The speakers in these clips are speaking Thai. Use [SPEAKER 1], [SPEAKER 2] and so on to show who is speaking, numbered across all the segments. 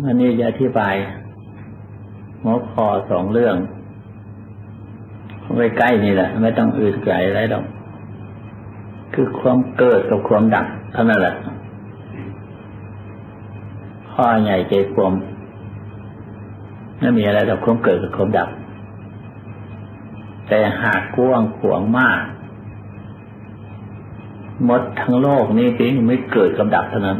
[SPEAKER 1] วันนี้จะอธิบายหัวคอสองเรื่องไว้ใกล้นี่แหละ ไม่ต้องอื่นไกลอะไรหรอกคือความเกิดกับความดับเท่านั้นแหละข้อใหญ่ใจความไม่มีอะไรกับความเกิดกับความดับ แต่หากกว้างขวางมากมดทั้งโลกนี้เพียงไม่เกิดกับดับเท่านั้น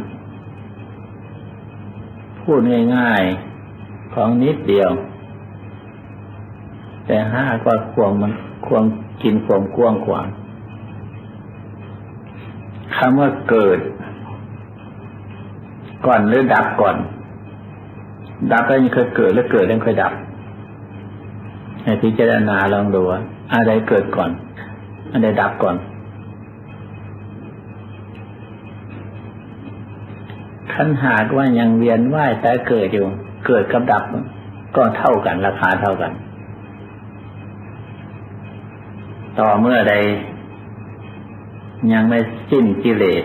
[SPEAKER 1] พูดง่ายๆของนิดเดียว แต่ห้าก็ควงมันควงกินควงกว้างขวางคำว่าเกิด ก่อนหรือดับก่อน ดับแล้วยังเคยเกิดแล้วเกิดแล้วเคยดับให้พิจารณาลองดูว่าอะไรเกิดก่อนอะไรดับก่อน ขันหากว่ายังเวียนว่ายแต่เกิดอยู่ เกิดกับดับ ก็เท่ากันราคาเท่ากัน ต่อเมื่อใด ยังไม่สิ้นกิเลส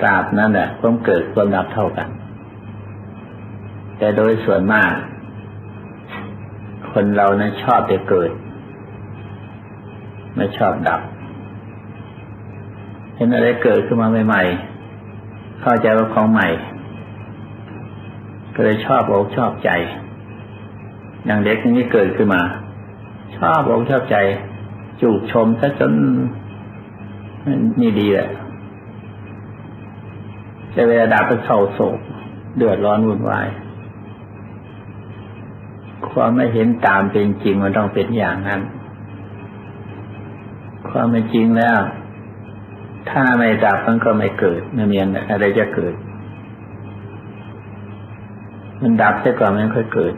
[SPEAKER 1] ตราบนั้นแหละความเกิดความดับเท่ากัน แต่โดยส่วนมาก คนเรานั้นชอบแต่เกิด ไม่ชอบดับเห็นอะไรเกิดขึ้นมาใหม่ๆ เข้าใจว่าของใหม่ ก็เลยชอบอกชอบใจ อย่างเด็กนี้เกิดขึ้นมา ชอบอกชอบใจ จูบชมซะจนนี่ดีแหละแต่เวลาดับก็เศร้าโศก เดือดร้อนวุ่นวายความไม่เห็นตามเป็นจริงมันต้องเป็นอย่างนั้น ความไม่จริงแล้ว ถ้าไม่ดับมันก็ไม่เกิดไม่มีอะไรจะเกิด มันดับซะก่อนมันค่อยเกิด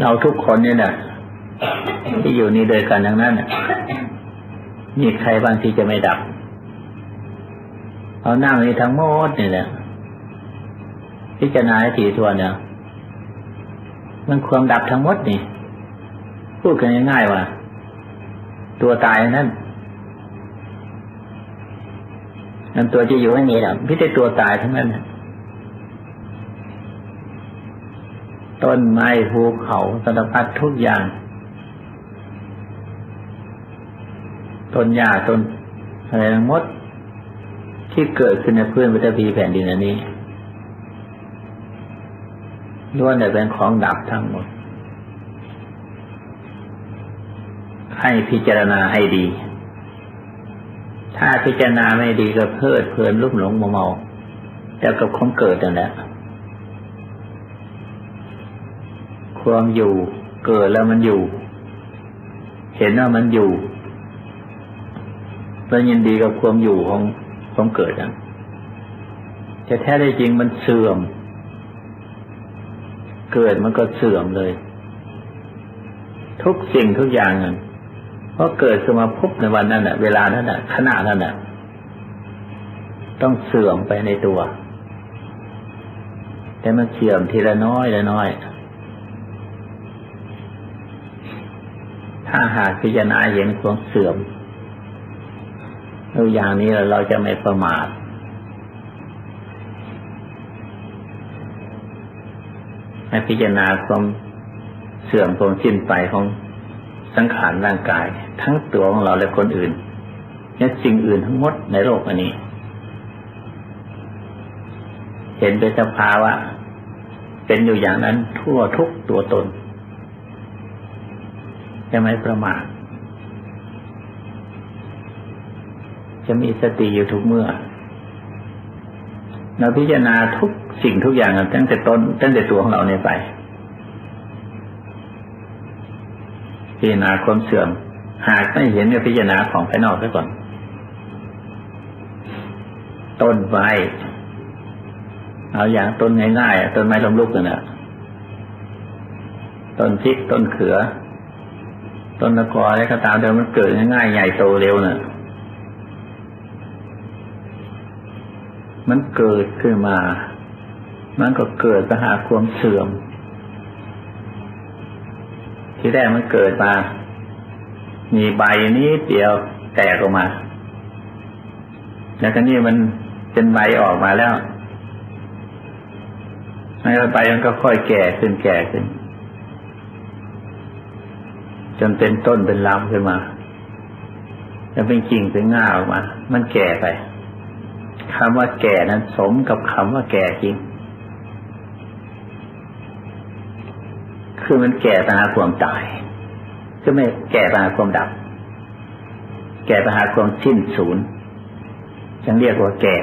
[SPEAKER 1] เราทุกคนเนี่ยนะที่อยู่นี่โดยกันทั้งนั้นมีใครบางที่จะไม่ดับเรานั่งนี่ทั้งหมดนี่แหละพิจารณาทีทวนเนี่ยมันความดับทั้งหมดนี่ พูดกันง่ายๆว่า ตัวตายนั่นนั่นตัวจะอยู่ไม่มีหรอกพิจารตัวตายทั้งนั้นต้นไม้ภูเขาสารพัดทุกอย่าง ต้นหญ้าต้นอะไรทั้งหมด ที่เกิดขึ้นในพื้นวัฏพีแผ่นดินอันนี้ล้วนแต่เป็นของดับทั้งหมด ให้พิจารณาให้ดี ถ้าพิจารณาไม่ดีก็เพลิดเพลินลุ่มหลงมัวเมาแล้วกับความเกิดนั่นแหละความอยู่เกิดแล้วมันอยู่ เห็นว่ามันอยู่แล้วยินดีกับความอยู่ของความเกิดนั้นแต่แท้ได้จริงมันเสื่อม เกิดมันก็เสื่อมเลย ทุกสิ่งทุกอย่างนั้น เพราะเกิดขึ้นมาพบในวันนั้นน่ะ เวลานั้นน่ะขณะนั้นน่ะ ต้องเสื่อมไปในตัว แต่มันเสื่อมทีละน้อยละน้อย ถ้าหากพิจารณาเห็นความเสื่อมตัวอย่างนี้เราจะไม่ประมาทให้พิจารณาความเสื่อมความสิ้นไปของ สังขารร่างกาย ทั้งตัวของเราและคนอื่นและสิ่งอื่นทั้งหมดในโลกอันนี้ เห็นเป็นสภาวะเป็นอยู่อย่างนั้นทั่วทุกตัวตนจะไม่ประมาทจะมีสติอยู่ทุกเมื่อ เราพิจารณาทุกสิ่งทุกอย่างตั้งแต่ต้นตั้งแต่ตัวของเราเนี่ยไป พิจารณาความเสื่อม หากไม่เห็นก็พิจารณาของภายนอกซะก่อน ต้นไม้เอาอย่างต้นง่ายๆต้นไม้ลมลุกนั่นแหละต้นพริกต้นเขือ ต้นตะกออะไรก็ตามเดิมมันเกิดง่ายๆใหญ่โตเร็วเน่ะมันเกิดขึ้นมา มันก็เกิดไปหาความเสื่อม ที่แรกมันเกิดมา มีใบนี้เดียวแตกออกมา แล้วก็นี่มันเป็นใบออกมาแล้วในใบมันก็ค่อยแก่ขึ้นแก่ขึ้น จนเป็นต้นเป็นลำขึ้นมา แล้วเป็นกิ่งเป็นง่าออกมา มันแก่ไปคำว่าแก่นั้นสมกับคำว่าแก่จริง คือมันแก่ปัญหาความตาย ก็ไม่แก่ปัญหาความดับ แก่ปัญหาความสิ้นสูญจึงเรียกว่าแก่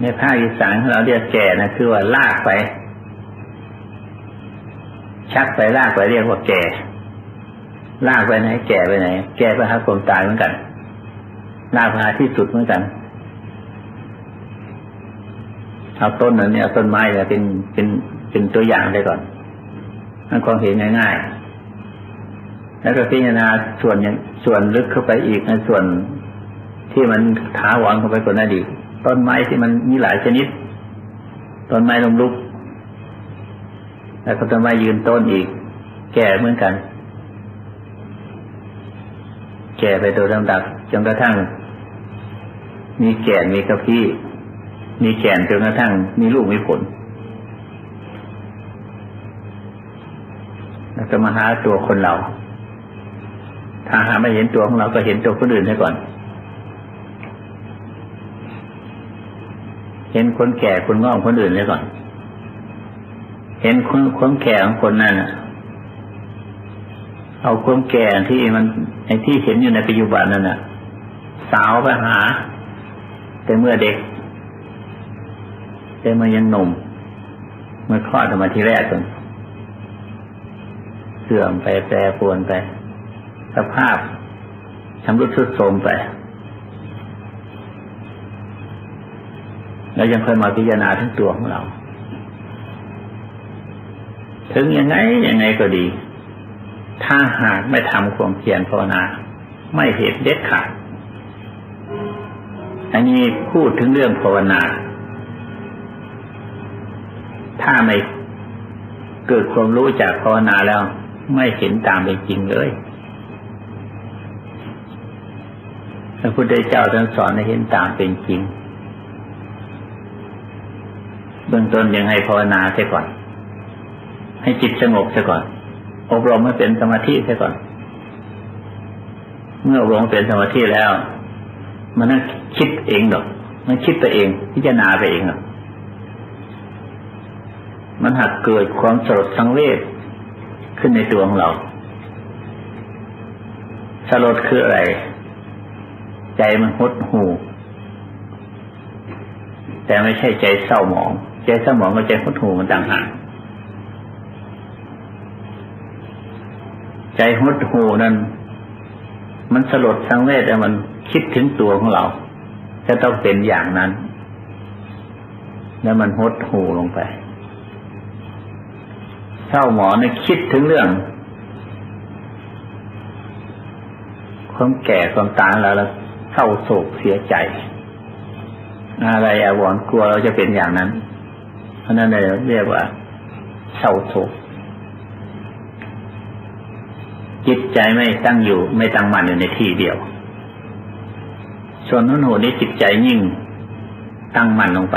[SPEAKER 1] ในภาคอีสานเราเรียกแก่นะคือว่าลากไป ชักไปลากไปเรียกว่าแก่ ลากไปไหน แก่ไปไหน แก่ไปหาความตายเหมือนกันลากไปหาที่สุดเหมือนกัน เอาต้นนั้นเนี่ยต้นไม้เนี่ยเป็นเป็นเป็นตัวอย่างได้ก่อนมันความเห็นง่ายๆ แล้วก็พิจารณาส่วนอย่างส่วนลึกเข้าไปอีกในส่วนที่มันท้าหวังเข้าไปกว่านั้นอีกต้นไม้ที่มันมีหลายชนิด ต้นไม้ลมลุก แล้วก็ต้นไม้ยืนต้นอีก แก่เหมือนกัน แก่ไปโดยลำดับจนกระทั่ง มีแก่นมีกระพี้ มีแก่นจนกระทั่งมีลูกมีผลแล้วก็มาหาตัวคนเรา ถ้าหาไม่เห็นตัวของเราก็เห็นตัวคนอื่นให้ก่อน เห็นคนแก่คนงอกคนอื่นเลยก่อน เห็นคนคนแก่ของคนนั้นเอาความแก่ที่มันไอ้ที่เห็นอยู่ในปัจจุบันนั่นน่ะ สาวไปหา แต่เมื่อเด็ก แต่เมื่อยังหนุ่มเมื่อคลอดออกมาทีแรกก่อนเสื่อมไปแปรปรวนไป สภาพชำรุดทรุดโทรมไป แล้วยังค่อยมาพิจารณาทั้งตัวของเรา ถึงยังไงยังไงก็ดี ถ้าหากไม่ทำความเพียรภาวนา ไม่เหตุเด็ดขาดอันนี้พูดถึงเรื่องภาวนา ถ้าไม่เกิดความรู้จากภาวนาแล้ว ไม่เห็นตามเป็นจริงเลยพระพุทธเจ้าท่านสอนให้เห็นตามเป็นจริง เบื้องต้นยังให้ภาวนาเสียก่อน ให้จิตสงบเสียก่อน อบรมให้เป็นสมาธิเสียก่อน เมื่ออบรมเป็นสมาธิแล้ว มันนั่งคิดเองหรอก มันคิดไปเอง พิจารณาไปเองหรอก มันหักเกิดความสลดสังเวชขึ้นในตัวของเราสลดคืออะไร ใจมันหดหูแต่ไม่ใช่ใจเศร้าหมอง ใจสมองกับใจหดหูมันต่างหากใจหดหูนั้น มันสลดสังเวชแต่มันคิดถึงตัวของเราจะต้องเป็นอย่างนั้น แล้วมันหดหูลงไป เศร้าหมอเนี่ยคิดถึงเรื่อง ความแก่ความตายแล้วแล้วเศร้าโศกเสียใจ อะไรอาวรกลัวเราจะเป็นอย่างนั้น เพราะนั้นเลยเรียกว่าเศร้าโศกจิตใจไม่ตั้งอยู่ ไม่ตั้งมั่นอยู่ในที่เดียว ส่วนนุนโหนี้จิตใจยิ่งตั้งมั่นลงไป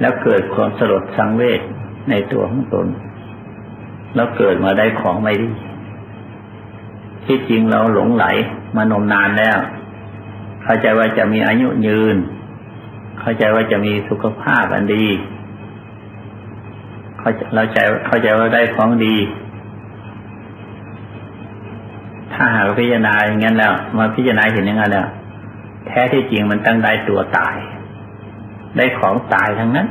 [SPEAKER 1] แล้วเกิดความสลดสังเวช ในตัวของตน แล้วเกิดมาได้ของไม่ดี ที่จริงเราหลงไหลมานมนานแล้ว เข้าใจว่าจะมีอายุยืน เข้าใจว่าจะมีสุขภาพอันดี เราใจเข้าใจว่าได้ของดี ถ้าหากพิจารณาอย่างนั้นแล้ว มาพิจารณาเห็นอย่างนั้นแล้ว แท้ที่จริงมันตั้งได้ตัวตาย ได้ของตายทั้งนั้น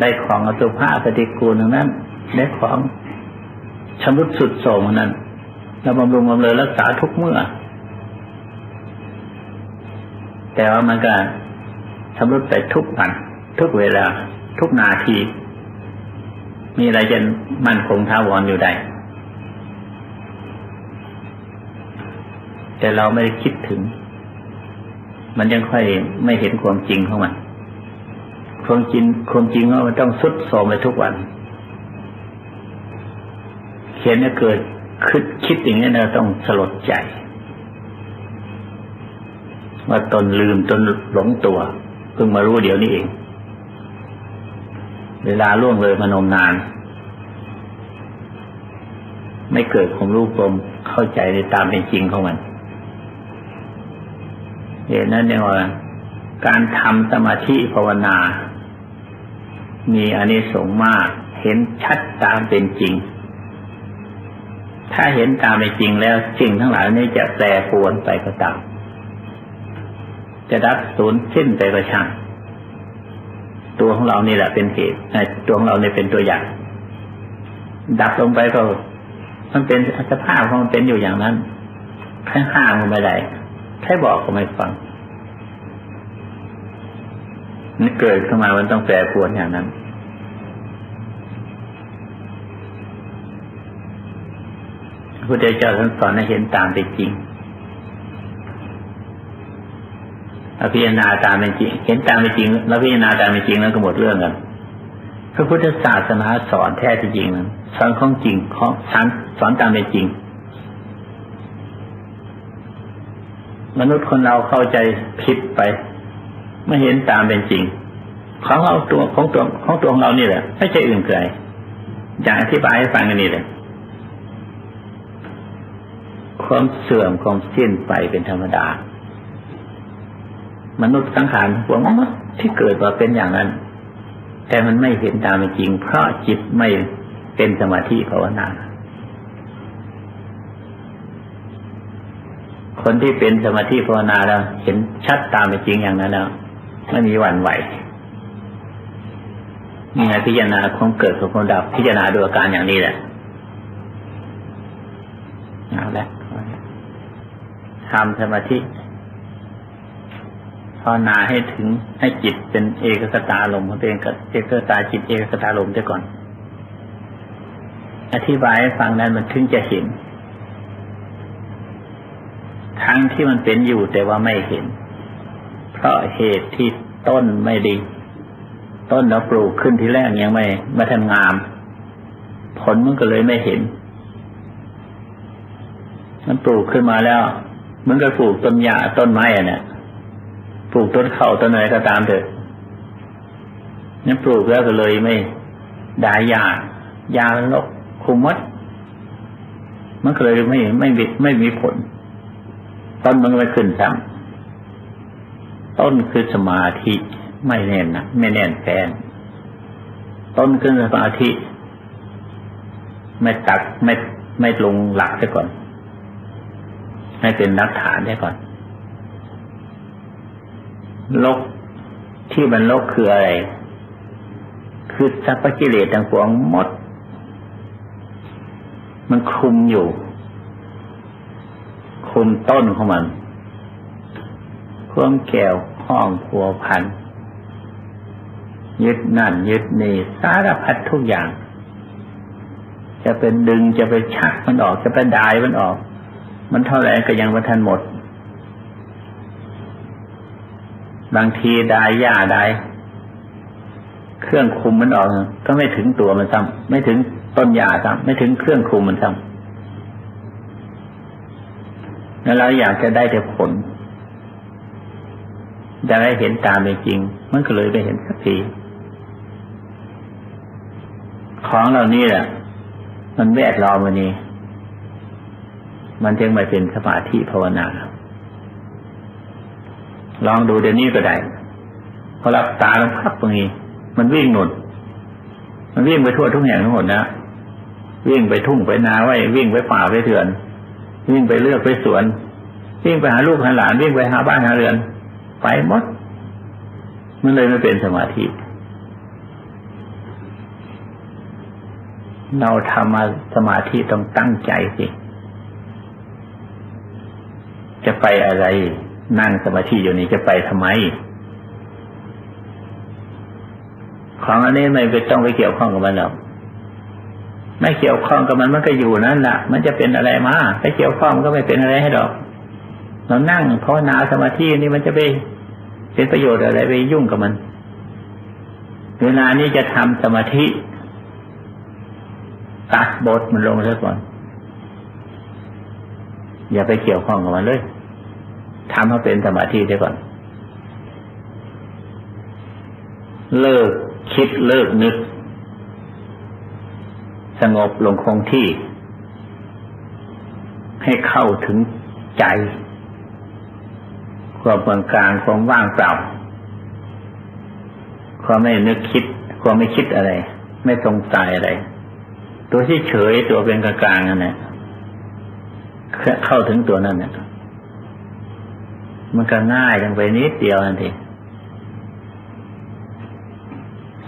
[SPEAKER 1] ได้ของอสุภาพปฏิกูลนั้น ได้ของชำรุดสุดโสมนั้นเราบำรุงบำเรอรักษาทุกเมื่อ แต่ว่ามันก็ชำรุดไปทุกวัน ทุกเวลา ทุกนาที มีอะไรจะมั่นคงท้าวรอยู่ได้แต่เราไม่ได้คิดถึง มันยังค่อยไม่เห็นความจริงของมัน ความจริงความจริงว่ามันต้องสุดโทมไปทุกวันเขียนจะเกิดคิดคิดอย่างนี้เราต้องสลดใจ ว่าตนลืมตนหลงตัวเพิ่งมารู้เดี๋ยวนี้เอง เวลาล่วงเลยมานมนาน ไม่เกิดความรู้ความเข้าใจในตามเป็นจริงของมันเหตุนั้นเนี่ยว่าการทำสมาธิภาวนา มีอนิสงส์มาก เห็นชัดตามเป็นจริง ถ้าเห็นตามเป็นจริงแล้วสิ่งทั้งหลายนี้จะแปรปรวนไปก็ตาม จะดับสูญสิ้นไปก็ช่างตัวของเรานี่แหละเป็นเหตุตัวของเราเนี่ยเป็นตัวอย่าง ดับลงไปก็ มันเป็นสภาพของมันเป็นอยู่อย่างนั้นข้างห้ามันไม่ได้แค่บอกก็ไม่ฟังนี่เกิดขึ้นมามันต้องแปรปรวนอย่างนั้น พระพุทธเจ้าท่านสอนให้เห็นตามเป็นจริงอภิญาณาตามเป็นจริง เห็นตามเป็นจริงแล้วพิจารณาตามเป็นจริงแล้วก็หมดเรื่องกันพระพุทธศาสนาสอนแท้จริงสอนของจริงของสอนสอนตามเป็นจริง มนุษย์คนเราเข้าใจผิดไปไม่เห็นตามเป็นจริง ของเราตัวของตัวของตัวของเรานี่แหละไม่ใช่อื่นไกลอย่างอธิบายให้ฟังกันนี่เลย ความเสื่อมความสิ้นไปเป็นธรรมดา มนุษย์สังขารพวกที่เกิดมาเป็นอย่างนั้น แต่มันไม่เห็นตามเป็นจริง เพราะจิตไม่เป็นสมาธิภาวนา คนที่เป็นสมาธิภาวนาแล้ว เห็นชัดตามเป็นจริงอย่างนั้นแล้วไม่มีหวั่นไหวนี่ไงพิจารณาความเกิดของความดับพิจารณาดูอาการอย่างนี้แหละเอาละ ทำสมาธิภาวนาให้ถึงให้จิตเป็นเอกสตาลมของตัวเองกับเอกสตาจิตเอกสตาลมด้ก่อน อธิบายให้ฟังนั้นมันถึงจะเห็น ทั้งที่มันเป็นอยู่แต่ว่าไม่เห็น เพราะเหตุที่ต้นไม่ดี ต้นเราปลูกขึ้นทีแรกยังไม่ไม่ทันงาม ผลมันก็เลยไม่เห็น มันปลูกขึ้นมาแล้ว มันก็ปลูกต้นหญ้าต้นไม้อะเนี่ยปลูกต้นเขาต้นอะไรก็ตามเถอะนั่นปลูกแล้วก็เลยไม่ได้ยายาลกคุมมัดมันก็เลยไม่ไม่ไม่มีผลต้นมันไม่ขึ้นซ้ำต้นคือสมาธิไม่แน่นนะไม่แน่นแฟนต้นคือสมาธิ ไม่ตักไม่ไม่ลงหลักซะก่อน ให้เป็นนักฐานได้ก่อนลกที่มันลกคืออะไร คือสัพพกิเลสต่างปวงหมด มันคุมอยู่ คุมต้นของมันความแก้วข้องพัวพัน ยึดนั่น ยึดนี่สารพัดทุกอย่าง จะเป็นดึงจะไปชักมันออก จะไปดายมันออก มันเท่าไหร่ก็ยังไม่ทันหมด บางทีได้ย่าได้เครื่องคุมมันออก ก็ไม่ถึงตัวมันซ้ำไม่ถึงต้นหญ้าซ้ำไม่ถึงเครื่องคุมมันซ้ำแล้วเราอยากจะได้แต่ผลจะได้เห็นตามเป็นจริง มันก็เลยไปเห็นสักทีของเรานี่แหละมันแวดล้อมวันนี้ มันจึงมาเป็นสมาธิภาวนา ลองดูเดี๋ยวนี้ก็ได้พอรับตาล้วพักตรงนี้ มันวิ่งหนุนมันวิ่งไปทั่วทุกแห่งทั้งหมดนะวิ่งไปทุ่งไปนาไว้วิ่งไปป่าไปเถื่อน วิ่งไปเลือกไปสวน วิ่งไปหาลูกหาหลานวิ่งไปหาบ้านหาเรือน ไปหมด มันเลยไม่เป็นสมาธิ เราทำมาสมาธิต้องตั้งใจสิ จะไปอะไร นั่งสมาธิอยู่นี่จะไปทำไม ของอันนี้ไม่ไปต้องไปเกี่ยวข้องกับมันหรอกไม่เกี่ยวข้องกับมันมันก็อยู่นั่นแหละมันจะเป็นอะไรมาไปเกี่ยวข้องก็ไม่เป็นอะไรให้หรอกเรานั่งภาวนาสมาธินี่มันจะไปเป็นประโยชน์อะไรไปยุ่งกับมันเวลานี้จะทำสมาธิตัดบทมันลงซะก่อน อย่าไปเกี่ยวข้องกับมันเลย ทำให้เป็นสมาธิได้ก่อน เลิกคิดเลิกนึก สงบลงคงที่ ให้เข้าถึงใจความเปกลางความว่างเปล่าความไม่นึกคิดความไม่คิดอะไร ไม่สงสัยอะไร ตัวที่เฉยตัวเป็นกลางๆนั่นแหละเข้าถึงตัวนั้นเนี่ย มันก็ง่ายลงไปนิดเดียวนั่นเอง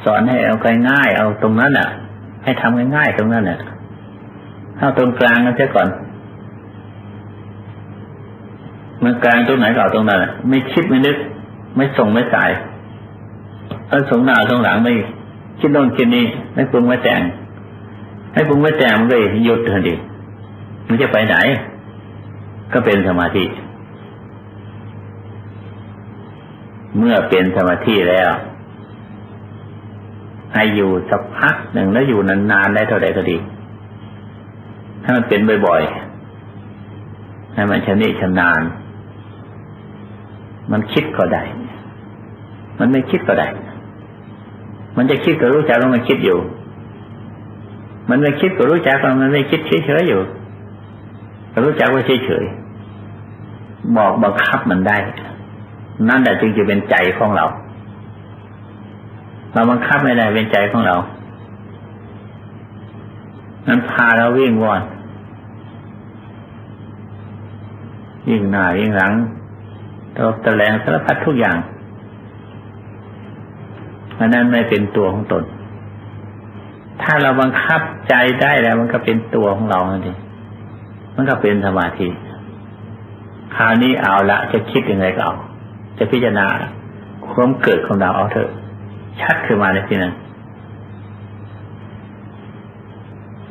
[SPEAKER 1] สอนให้เอาง่ายเอาตรงนั้นอะ ให้ทำง่ายๆตรงนั้นอะเข้าตรงกลางกันเสียก่อนมันกลางตรงไหนก็เอาตรงนั้นอะ ไม่คิดไม่นึก ไม่ส่งไม่สายถ้าส่งหน้าส่งหลังไม่คิดโน่นคิดนี้ไม่ปรุงไม่แต่งให้ปรุงไม่แต่งมันก็หยุดทันทีมันจะไปไหน ก็เป็นสมาธิ เมื่อเป็นสมาธิแล้ว ให้อยู่สักพักหนึ่งแล้วอยู่นานๆได้เท่าใดก็ดี ถ้ามันเป็นบ่อยๆ ให้มันชนิชำนาญ มันคิดก็ได้ มันไม่คิดก็ได้ มันจะคิดก็รู้จักว่ามันคิดอยู่ มันไม่คิดก็รู้จักว่ามันไม่คิดเฉยๆอยู่ รู้จักว่าเฉยๆบอกบังคับมันได้ นั่นแหละจึงจะเป็นใจของเรา เราบังคับไม่ได้เป็นใจของเรา นั้นพาเราวิ่งวอนยิ่งหน้ายิ่งหลังตบตะแลงสารพัดทุกอย่างอันนั้นไม่เป็นตัวของตน ถ้าเราบังคับใจได้แล้ว มันก็เป็นตัวของเราเองมันก็เป็นสมาธิ คราวนี้เอาละจะคิดยังไงก็เอา จะพิจารณาความเกิดของเราเอาเถอะ ชัดขึ้นมาในที่นั้น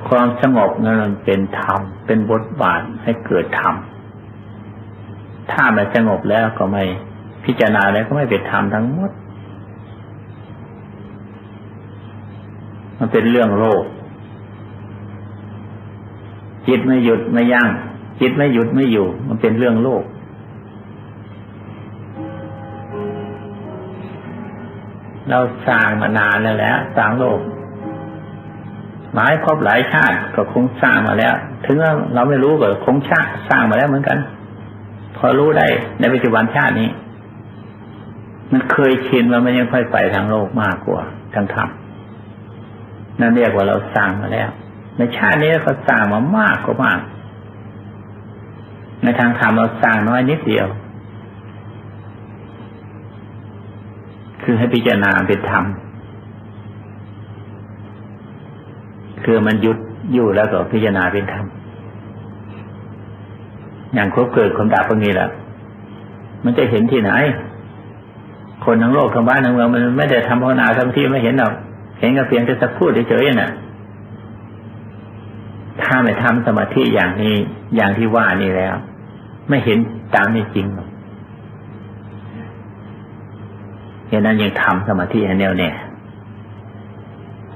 [SPEAKER 1] ความสงบนั้นเป็นธรรม เป็นบทบาทให้เกิดธรรม ถ้ามันสงบแล้วก็ไม่พิจารณาแล้วก็ไม่เป็นธรรมทั้งหมด มันเป็นเรื่องโลกจิตไม่หยุดไม่ยัง้งจิตไม่หยุดไม่อยู่ มันเป็นเรื่องโลก เราสร้างมานานแล้วแหละสร้างโลกหลายครอบหลายชาติก็คงสร้างมาแล้ว ถึงเราไม่รู้ก็คงชาติสร้างมาแล้วเหมือนกัน พอรู้ได้ในปัจจุบันชาตินี้ มันเคยชินว่ามันยังค่อยไปทางโลกมากกว่าทางธรรมนั่นเรียกว่าเราสร้างมาแล้ว ในชาตินี้เขาสร้างมามากกว่ามาก ในทางธรรมเราสร้างน้อยนิดเดียว คือให้พิจารณาเป็นธรรมคือมันหยุดอยู่แล้วก็พิจารณาเป็นธรรมอย่างครบเกิดความดับพวกนี้แหละมันจะเห็นที่ไหน คนทั้งโลกทั้งบ้านทั้งเมืองมันไม่ได้ทำภาวนาทำที่ไม่เห็นหรอกเห็นก็เพียงแต่สักพูดเฉยๆน่ะ ถ้าไม่ทำสมาธิอย่างนี้อย่างที่ว่านี่แล้ว ไม่เห็นตามนี้จริงหรอก ฉะนั้นยังทำสมาธิให้แน่วแน่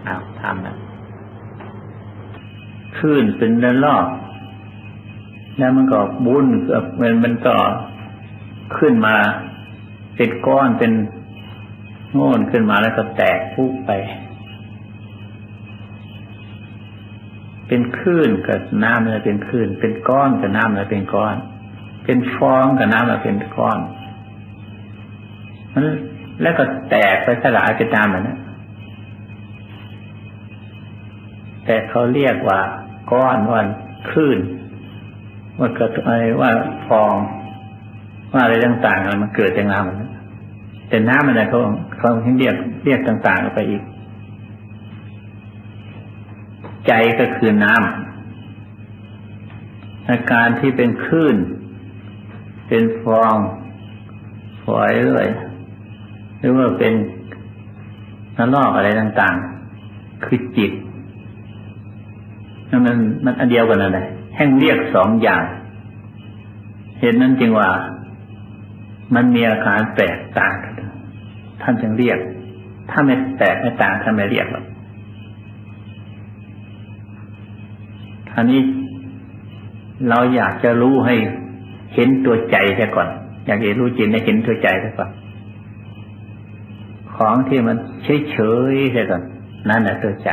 [SPEAKER 1] เอาทำนะขึ้นเป็นระลอกแล้วมันก็บุญมันมันก็ขึ้นมาเป็นก้อนเป็นโง่นขึ้นมาแล้วก็แตกพุกไป เป็นคลื่นกับน้ำเลยเป็นคลื่น เป็นก้อนกับน้ำเลยเป็นก้อน เป็นฟองกับน้ำเลยเป็นก้อนมัน แล้วก็แตกไปสลายไปตามมันนะแต่เขาเรียกว่าก้อนวันคลื่นว่าเกิดอะไรว่าฟอง ว่าอะไรต่างๆมันเกิดจากน้ำแต่น้ำมันเขาเขาเรียกเรียกต่างๆไปอีก ใจก็คือน้ำอาการที่เป็นคลื่น เป็นฟองฝอยเรื่อย รือว่าเป็นนรกอะไรต่างๆ คือจิตมันมันอันเดียวกันอะไรแห่งเรียกสองอย่าง เหตุนั้นจึงว่า มันมีอาการแตกต่างกันท่านจึงเรียก ถ้าไม่แตกไม่ต่างท่านไม่เรียกหรอกอันนี้เราอยากจะรู้ให้เห็นตัวใจซะก่อน อยากจะรู้จริงให้เห็นตัวใจซะก่อน ของที่มันเฉยๆซะก่อนนั่นแหละตัวใจ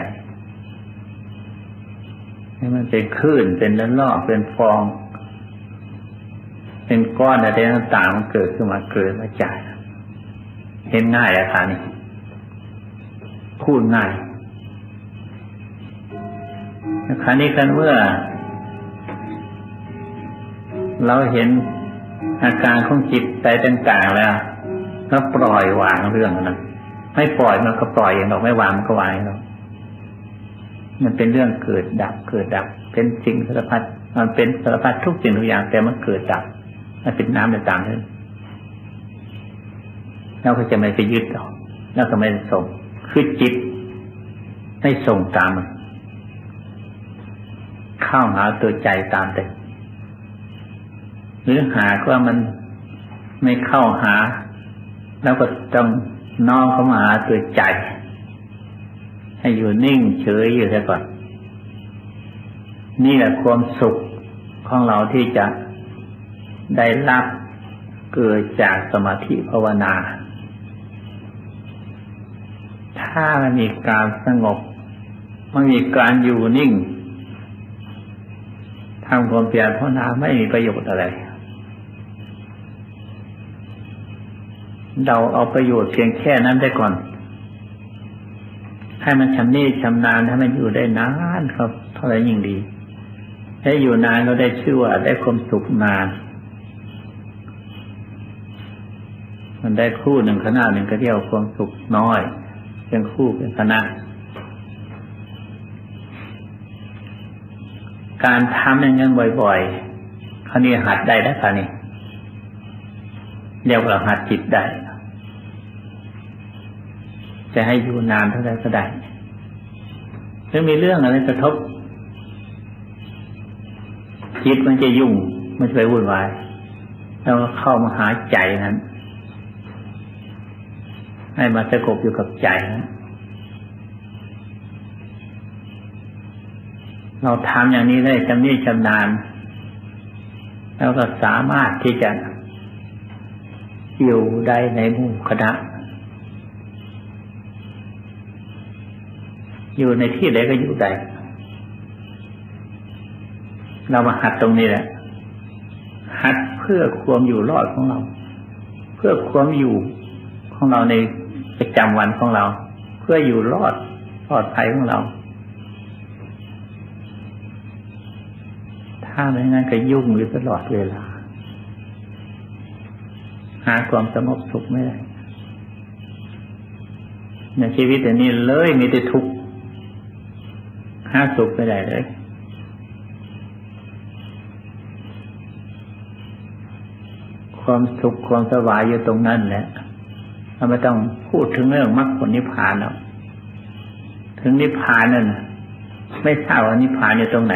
[SPEAKER 1] ให้มันเป็นคลื่นเป็นละลอกเป็นฟอง เป็นก้อนอะไรต่างๆมันเกิดขึ้นมาเกิดมาจากเห็นง่ายอะค่ะนี่พูดง่ายคราวนี้กันเมื่อ เราเห็นอาการของจิตใจต่างๆแล้ว ก็ปล่อยวางเรื่องนั้น ไม่ปล่อยมันก็ปล่อยเองหรอกไม่วางมันก็วางเองหรอกมันเป็นเรื่องเกิดดับ เกิดดับ เป็นสิ่งสารพัดมันเป็นสารพัดทุกสิ่งทุกอย่าง แต่มันเกิดดับ มันเป็นน้ำเป็นตามนั้นเราก็จะไม่ไปยึดหรอกแล้วก็ไม่ส่งคือจิต ไม่ส่งตามมันเข้าหาตัวใจตามแต่หรือหากว่ามันไม่เข้าหา แล้วก็ต้อง น้อมเข้ามาหาตัวใจ ให้อยู่นิ่งเฉยอยู่ซะก่อน นี่แหละความสุขของเราที่จะได้รับเกิดจากสมาธิภาวนา ถ้ามันมีการสงบ มันมีการอยู่นิ่งทำความเพียรภาวนาไม่มีประโยชน์อะไร เราเอาประโยชน์เพียงแค่นั้นได้ก่อน ให้มันชำนิชำนาญให้มันอยู่ได้นานครับเท่าไรยิ่งดีถ้าอยู่นานก็ได้ชื่อว่าได้ความสุขนาน มันได้คู่หนึ่งขนาดหนึ่งก็เรียกความสุขน้อยเป็นคู่เป็นคณะการทำอย่างนั้นบ่อยๆคราวนี้หัดได้แล้วคราวนี้ เรียกว่าหัดจิตได้ จะให้อยู่นานเท่าไรก็ได้ถ้ามีเรื่องอะไรกระทบ จิตมันจะยุ่ง มันจะไปวุ่นวายเราเข้ามาหาใจนั้น ให้มาสงบอยู่กับใจนั้นเราทำอย่างนี้ได้จำนี้จำนาน แล้วก็สามารถที่จะ อยู่ได้ในหมู่คณะ อยู่ในที่ใดก็อยู่ได้เรามาหัดตรงนี้แหละ หัดเพื่อความอยู่รอดของเรา เพื่อความอยู่ของเราในประจำวันของเรา เพื่ออยู่รอดปลอดภัยของเรา ถ้าไม่งั้นก็ยุ่งอยู่ตลอดเวลา หาความสงบสุขไม่ได้ในชีวิตอันนี้เลยมีแต่ทุกข์หาสุขไม่ได้เลยความสุขความสบายอยู่ตรงนั้นแหละเราไม่ต้องพูดถึงเรื่องมรรคผลนิพพานแล้วถึงนิพพานนั่นไม่ทราบว่านิพพานอยู่ตรงไหน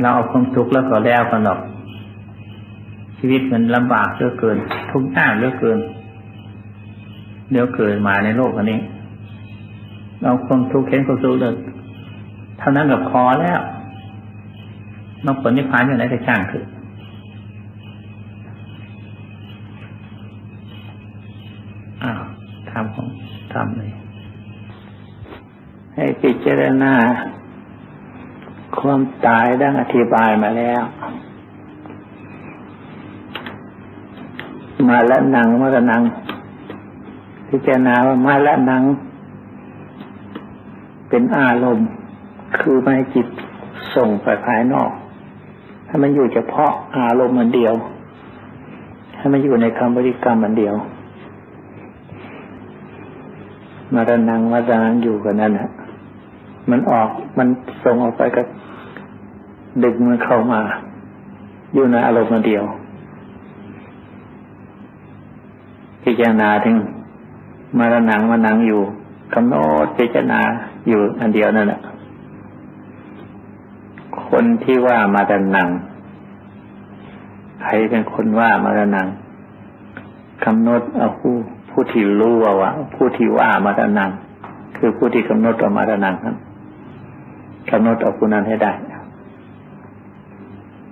[SPEAKER 1] เราเอาความทุกข์แล้วก็แล้วกันหรอก ชีวิตมันลำบากเหลือเกิน ทุกข์ยากเหลือเกินเดี๋ยวเกิดมาในโลกอันนี้ เราความทุกข์เข็นความทุกข์เลยเท่านั้นกับพอแล้วนอกผลนิพพานอย่างไรก็ช่างคืออ้าวทำของทำเลยให้พิจารณา ความตายดังอธิบายมาแล้ว มาละนังมาละนังพิจารณาว่ามาละนัง เป็นอารมณ์ คือไม่จิตส่งไปภายนอกถ้มันอยู่เฉพาะอารมณ์มันเดียวถ้มันอยู่ในคำบริกรรมมันเดียว มาละนังมาละนังอยู่กันนั่นฮะมันออกมันส่งออกไปกับดึงมันเข้ามา อยู่ในอารมณ์เดียวพิ จารณาถึงมาละนังมานังอยู่กำหนดพิจารณาอยู่อันเดียวนั่นแหละคนที่ว่ามาละนังใครเป็นคนว่ามาละนังกำหนดเอาผู้ผู้ที่รู้ว่าผู้ที่ว่ามาละนังคือผู้ที่กำหนดเอามาละนังนั้นกำหนดเอาผู้นั้นให้ได้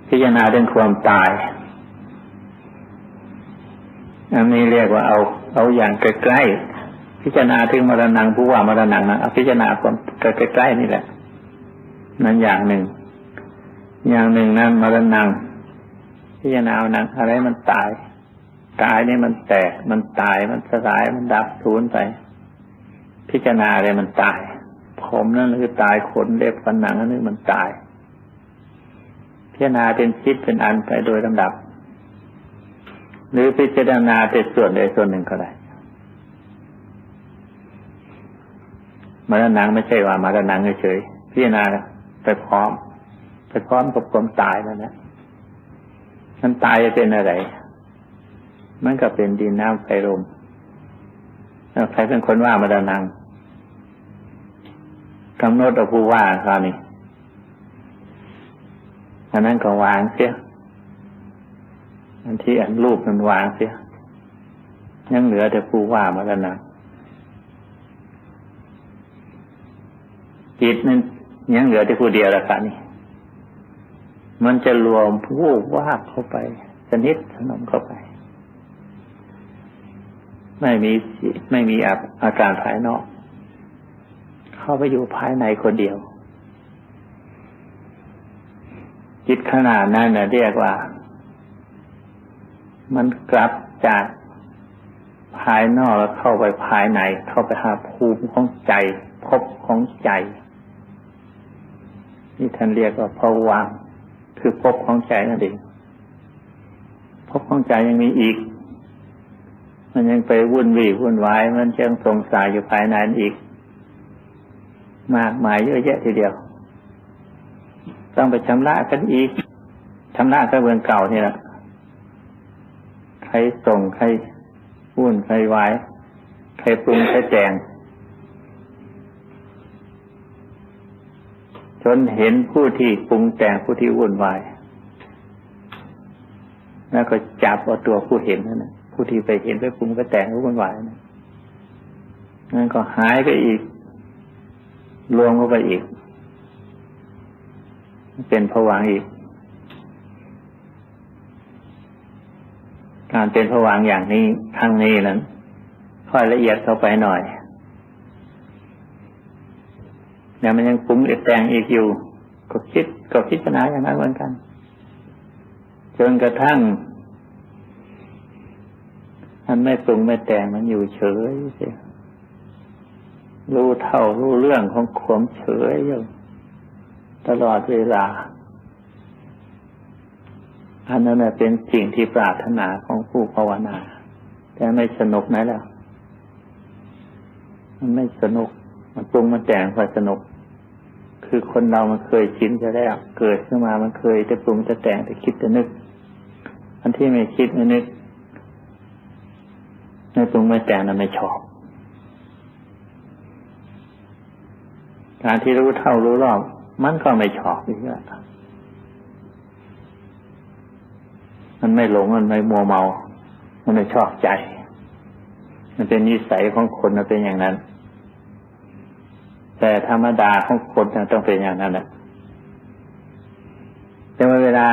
[SPEAKER 1] พิจารณาเรื่องความตาย อันนี้เรียกว่าเอา เอาอย่างใกล้ๆพิจารณาถึงมรณงผู้ว่ามรณงนะเอาพิจารณาความใกล้ๆนี่แหละ นั่นอย่างหนึ่ง อย่างหนึ่งนั้นมรณงพิจารณาเอานังอะไรมันตายกายนี่มันแตก มันตาย มันสลาย มันดับสูญไป พิจารณาอะไรมันตาย ผมนั่นคือตายขนเล็บฟันหนังนั่นคือมันตาย พิจารณาเป็นชิดเป็นอันไปโดยลำดับ หรือพิจารณาเป็นส่วนใดส่วนหนึ่งก็ได้มาแล้วนังไม่ใช่ว่ามาแล้วนังเฉยพิจารณาไปพร้อม ไปพร้อมกับความตายแล้วนะมันตายจะเป็นอะไร มันก็เป็นดินน้ำไฟลมใครเป็นคนว่ามาดานังกำหนดเอาผู้ว่าคราวนี้อันนั้นก็วางเสีย อันที่อันรูปมันวางเสียยังเหลือแต่ผู้ว่ามาดานังจิตนั้นยังเหลือแต่ผู้เดียวละกันนี่ มันจะรวมผู้ว่าเข้าไปสนิทสนมเข้าไป ไม่มีไม่มีอาการภายนอก เข้าไปอยู่ภายในคนเดียวจิตขนาดนั้นนะเรียกว่า มันกลับจากภายนอกแล้วเข้าไปภายใน เข้าไปหาภูมิของใจพบของใจ นี่ท่านเรียกว่าภวังคือพบของใจนั่นเองพบของใจยังมีอีก มันยังไปวุ่นวี่วุ่นวายมันยังสงสัยอยู่ภายในอีก มากมายเยอะแยะทีเดียว ต้องไปชำระกันอีกชำระก็เบืองเก่านี่แหละ รส่งใครวุ่นใครวายใครปรุงใครแจง จนเห็นผู้ที่ปรุงแต่งผู้ที่วุ่นวายแล้วก็จับเอาตัวผู้เห็นนั่นแหละผู้ที่ไปเห็นไปปรุงไปแต่งรู้มันไหวนะนั่นก็หายไปอีก รวมเข้าไปอีก เป็นผวังอีก การเป็นผวังอย่างนี้ครั้งนี้นั้นค่อยละเอียดเข้าไปหน่อยเนี่ยมันยังปรุงแต่งอีกอยู่ก็คิดก็พิจารณาอย่างนั้นเหมือนกัน จนกระทั่งมันไม่ปรุงไม่แต่งมันอยู่เฉยเสียรู้เท่ารู้เรื่องของขมเฉยอยู่ตลอดเวลา อันนั้นเป็นสิ่งที่ปรารถนาของผู้ภาวนา แต่ไม่สนุกไหมล่ะ มันไม่สนุก มันปรุงมันแต่งพอสนุก คือคนเรามันเคยชินจะได้เกิดขึ้นมามันเคยจะปรุงจะแต่งจะคิดจะนึก อันที่ไม่คิดไม่นึกไม่ปรุงไม่แต่งนั้นไม่ชอบการที่รู้เท่ารู้รอบ มันก็ไม่ชอบอีกแล้ว มันไม่หลงมันไม่มัวเมา มันไม่ชอบใจ มันเป็นนิสัยของคนมันเป็นอย่างนั้น แต่ธรรมดาของคนต้องเป็นอย่างนั้นแหละแต่เวลา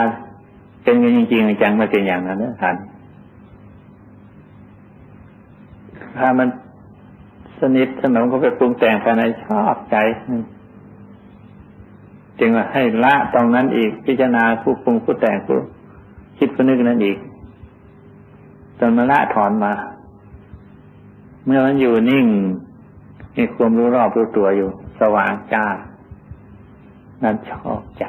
[SPEAKER 1] เป็นจริงๆจังไม่เป็นอย่างนั้นนะท่านถ้ามันสนิทสนมก็ไปปรุงแต่งภายในชอบใจจึงว่าให้ละตรงนั้นอีกพิจารณาผู้ปรุงผู้แต่งผู้ คิดนึกนั้นอีกจนมาละถอนมา เมื่อมันอยู่นิ่งมีความรู้รอบรู้ตัวอยู่ สว่างจ้า นั้นชอบใจ